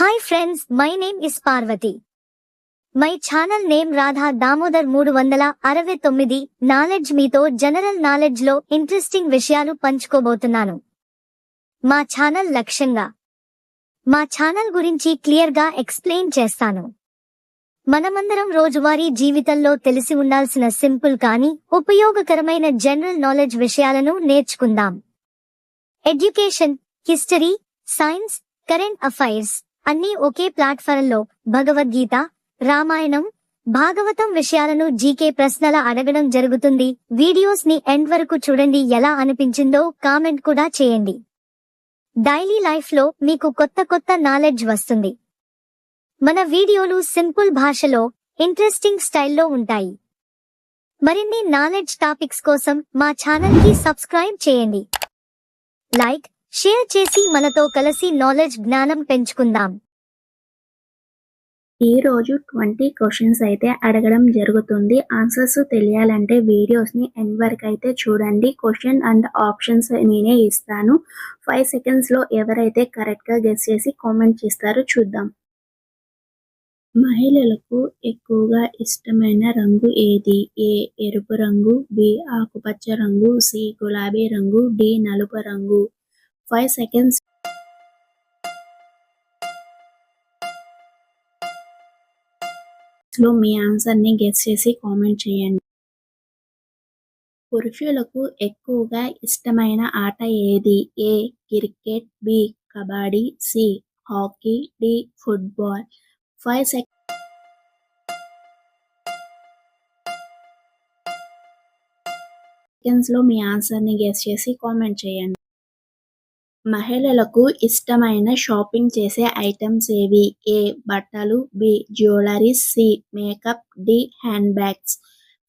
Hi friends my name is Parvati my channel name Radha Damodar మూడు వందల అరవై తొమ్మిది నాలెడ్జ్ మీతో జనరల్ నాలెడ్జ్లో ఇంట్రెస్టింగ్ విషయాలు పంచుకోబోతున్నాను. మా ఛానల్ లక్ష్యంగా. మా ఛానల్ గురించి క్లియర్గా ఎక్స్ప్లెయిన్ చేస్తాను. మనమందరం రోజువారీ జీవితంలో తెలిసి ఉండాల్సిన సింపుల్ కానీ ఉపయోగకరమైన జనరల్ నాలెడ్జ్ విషయాలను నేర్చుకుందాం. Education history science current affairs అన్నీ ఒకే ప్లాట్ఫారంలో భగవద్గీత రామాయణం భాగవతం విషయాలను జీకే ప్రశ్నల అడగడం జరుగుతుంది. వీడియోస్ని ఎండ్ వరకు చూడండి. ఎలా అనిపించిందో కామెంట్ కూడా చేయండి. డైలీ లైఫ్లో మీకు కొత్త కొత్త నాలెడ్జ్ వస్తుంది. మన వీడియోలు సింపుల్ భాషలో ఇంట్రెస్టింగ్ స్టైల్లో ఉంటాయి. మరిన్ని నాలెడ్జ్ టాపిక్స్ కోసం మా ఛానల్కి సబ్స్క్రైబ్ చేయండి. లైక్ షేర్ చేసి మనతో కలిసి నాలెడ్జ్ జ్ఞానం పెంచుకుందాం. ఈ రోజు ట్వంటీ క్వశ్చన్స్ అయితే అడగడం జరుగుతుంది. ఆన్సర్స్ తెలియాలంటే వీడియోస్ని ఎండ్ వరకు అయితే చూడండి. క్వశ్చన్ అండ్ ఆప్షన్స్ నేనే ఇస్తాను. ఫైవ్ సెకండ్స్లో ఎవరైతే కరెక్ట్గా గెస్ చేసి కామెంట్ చేస్తారో చూద్దాం. మహిళలకు ఎక్కువగా ఇష్టమైన రంగు ఏది? ఏ ఎరుపు రంగు బి ఆకుపచ్చ రంగు సి గులాబీ రంగు డి నలుపు రంగు. ఫైవ్ సెకండ్స్లో మీ ఆన్సర్ని గెస్ చేసి కామెంట్ చేయండి. పురుషులకు ఎక్కువగా ఇష్టమైన ఆట ఏది? A cricket B kabaddi C hockey D football five second సెకండ్స్లో మీ ఆన్సర్ని గెస్ చేసి కామెంట్ చేయండి. మహిళలకు ఇష్టమైన షాపింగ్ చేసే ఐటమ్స్ ఏవి? ఏ బట్టలు B jewelleries C makeup D handbags.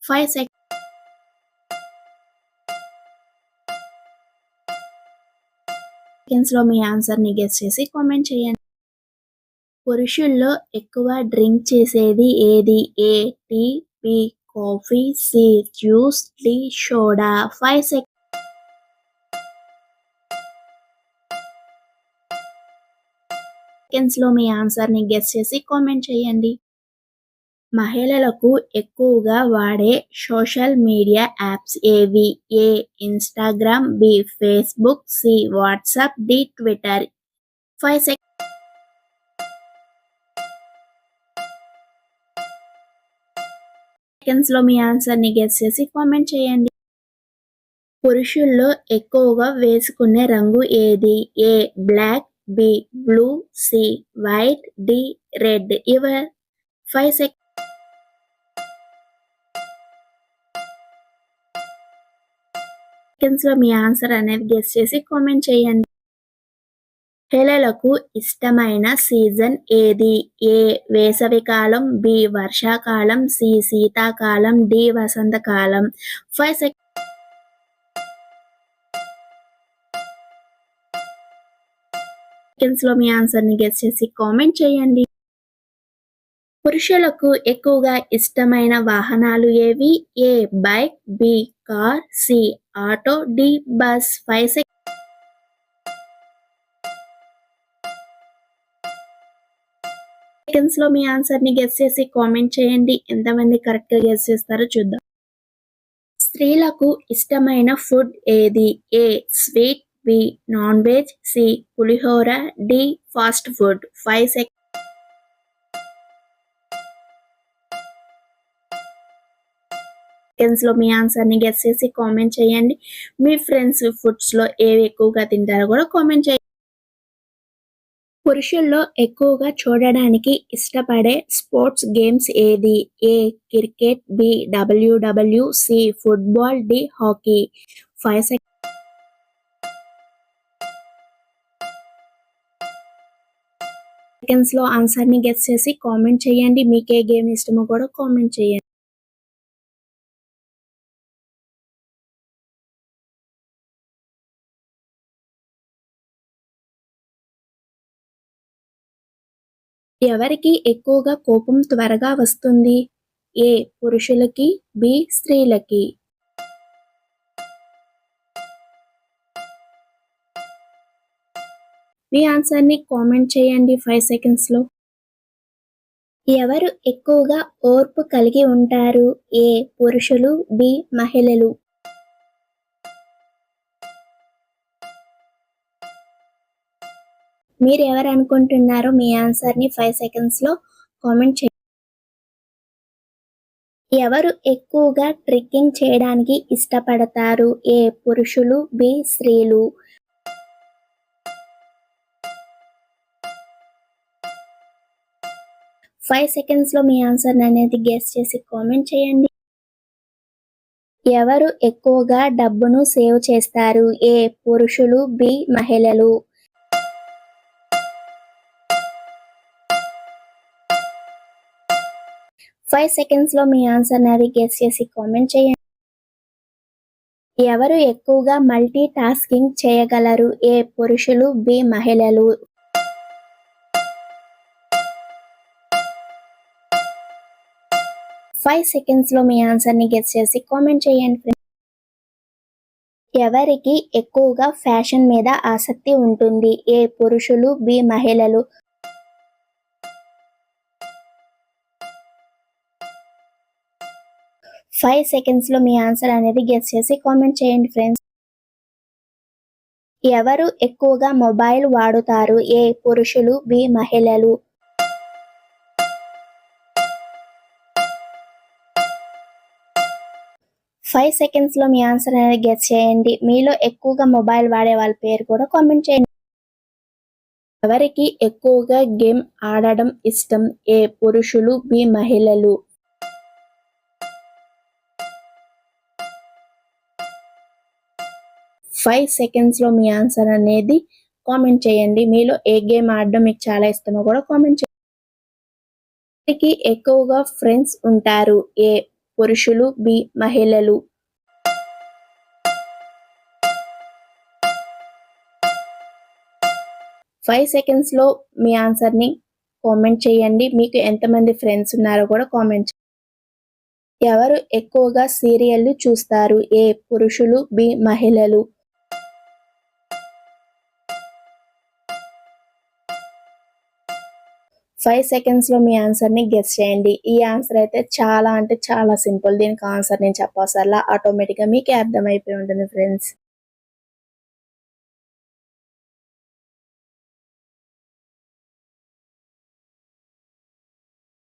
Five సెకండ్స్లో మీ ఆన్సర్ని గెస్ చేసి కామెంట్ చేయండి. పురుషుల్లో ఎక్కువ డ్రింక్ చేసేది ఏది? A tea B coffee C juice D soda. Five sec. లో మీ ఆన్సర్ని గెస్ చేసి కామెంట్ చేయండి. మహిళలకు ఎక్కువగా వాడే సోషల్ మీడియా యాప్స్ ఏవి? A Instagram B Facebook C WhatsApp D Twitter. Five second సెకండ్స్లో మీ ఆన్సర్ని గెస్ చేసి కామెంట్ చేయండి. పురుషుల్లో ఎక్కువగా వేసుకునే రంగు ఏది? A black B blue C white D red your five seconds సెకండ్స్లో మీ ఆన్సర్ అనేది గెస్ చేసి కామెంట్ చేయండి పిల్లలకు ఇష్టమైన సీజన్ ఏది ఏ వేసవికాలం బి వర్షాకాలం సి శీతాకాలం డి వసంతకాలం ఫైవ్ సెకండ్ సెకండ్స్లో మీ ఆన్సర్ని గెస్ చేసి కామెంట్ చేయండి. పురుషులకు ఎక్కువగా ఇష్టమైన వాహనాలు ఏవి? A bike B car C auto D bus five సెకండ్స్లో మీ ఆన్సర్ని గెస్ చేసి కామెంట్ చేయండి. ఎంతమంది కరెక్ట్గా గెస్ చేస్తారో చూద్దాం. స్త్రీలకు ఇష్టమైన ఫుడ్ ఏది? A sweet B non veg C pulihora D fast food. Five సెకండ్స్లో మీ ఆన్సర్ని గెస్ చేసి కామెంట్ చేయండి. మీ ఫ్రెండ్స్ ఫుడ్స్లో ఏవి ఎక్కువగా తింటారో కూడా కామెంట్ చేయండి. పురుషుల్లో ఎక్కువగా చూడడానికి ఇష్టపడే స్పోర్ట్స్ గేమ్స్ ఏది? A cricket B W W C football D hockey. Five second లో ఆన్సర్ని గెస్ చేసి కామెంట్ చేయండి. మీకు ఏ గేమ్ ఇష్టమో కూడా కామెంట్ చేయండి. ఎవరికి ఎక్కువగా కోపం త్వరగా వస్తుంది? ఏ పురుషులకి బి స్త్రీలకి? మీ ఆన్సర్ని కామెంట్ చేయండి ఫైవ్ సెకండ్స్లో. ఎవరు ఎక్కువగా ఓర్పు కలిగి ఉంటారు? ఏ. పురుషులు. బి. మహిళలు. మీరు ఎవరు అనుకుంటున్నారో మీ ఆన్సర్ని ఫైవ్ సెకండ్స్లో కామెంట్ చేయండి. ఎవరు ఎక్కువగా ట్రెక్కింగ్ చేయడానికి ఇష్టపడతారు? ఏ. పురుషులు. బి. స్త్రీలు. ఫైవ్ సెకండ్స్లో మీ ఆన్సర్ అనేది గెస్ చేసి కామెంట్ చేయండి. ఎవరు ఎక్కువగా డబ్బును సేవ్ చేస్తారు? ఏ పురుషులు బి మహిళలు? ఫైవ్ సెకండ్స్లో మీ ఆన్సర్ అనేది గెస్ చేసి కామెంట్ చేయండి. ఎవరు ఎక్కువగా మల్టీ టాస్కింగ్ చేయగలరు? ఏ పురుషులు బి మహిళలు? ఫైవ్ సెకండ్స్లో మీ ఆన్సర్ని గెస్ చేసి కామెంట్ చేయండి ఫ్రెండ్స్ ఎవరికి ఎక్కువగా ఫ్యాషన్ మీద ఆసక్తి ఉంటుంది? ఏ పురుషులు బి మహిళలు? ఫైవ్ సెకండ్స్లో మీ ఆన్సర్ అనేది గెస్ చేసి కామెంట్ చేయండి ఫ్రెండ్స్ ఎవరు ఎక్కువగా మొబైల్ వాడుతారు? ఏ పురుషులు బి మహిళలు? ఫైవ్ సెకండ్స్లో మీ ఆన్సర్ అనేది గెస్ చేయండి. మీలో ఎక్కువగా మొబైల్ వాడే వాళ్ళ పేరు కూడా కామెంట్ చేయండి. ఎవరికి ఎక్కువగా గేమ్ ఆడడం ఇష్టం? ఏ పురుషులు? బి మహిళలు? ఫైవ్ సెకండ్స్లో మీ ఆన్సర్ అనేది కామెంట్ చేయండి. మీలో ఏ గేమ్ ఆడడం మీకు చాలా ఇష్టమో కూడా కామెంట్ చేయండి. ఎవరికి ఎక్కువగా ఫ్రెండ్స్ ఉంటారు? ఏ పురుషులు బి మహిళలు. ఫైవ్ సెకండ్స్లో మీ ఆన్సర్ని కామెంట్ చేయండి. మీకు ఎంతమంది ఫ్రెండ్స్ ఉన్నారో కూడా కామెంట్ ఎవరు ఎక్కువగా సీరియల్లు చూస్తారు? ఏ పురుషులు బి మహిళలు. ఫైవ్ సెకండ్స్లో మీ ఆన్సర్ని గెస్ చేయండి. ఈ ఆన్సర్ అయితే చాలా అంటే చాలా సింపుల్ దీనికి ఆన్సర్ నేను చెప్పవసరలా ఆటోమేటిక్గా మీకే అర్థమైపోయి ఉంటుంది ఫ్రెండ్స్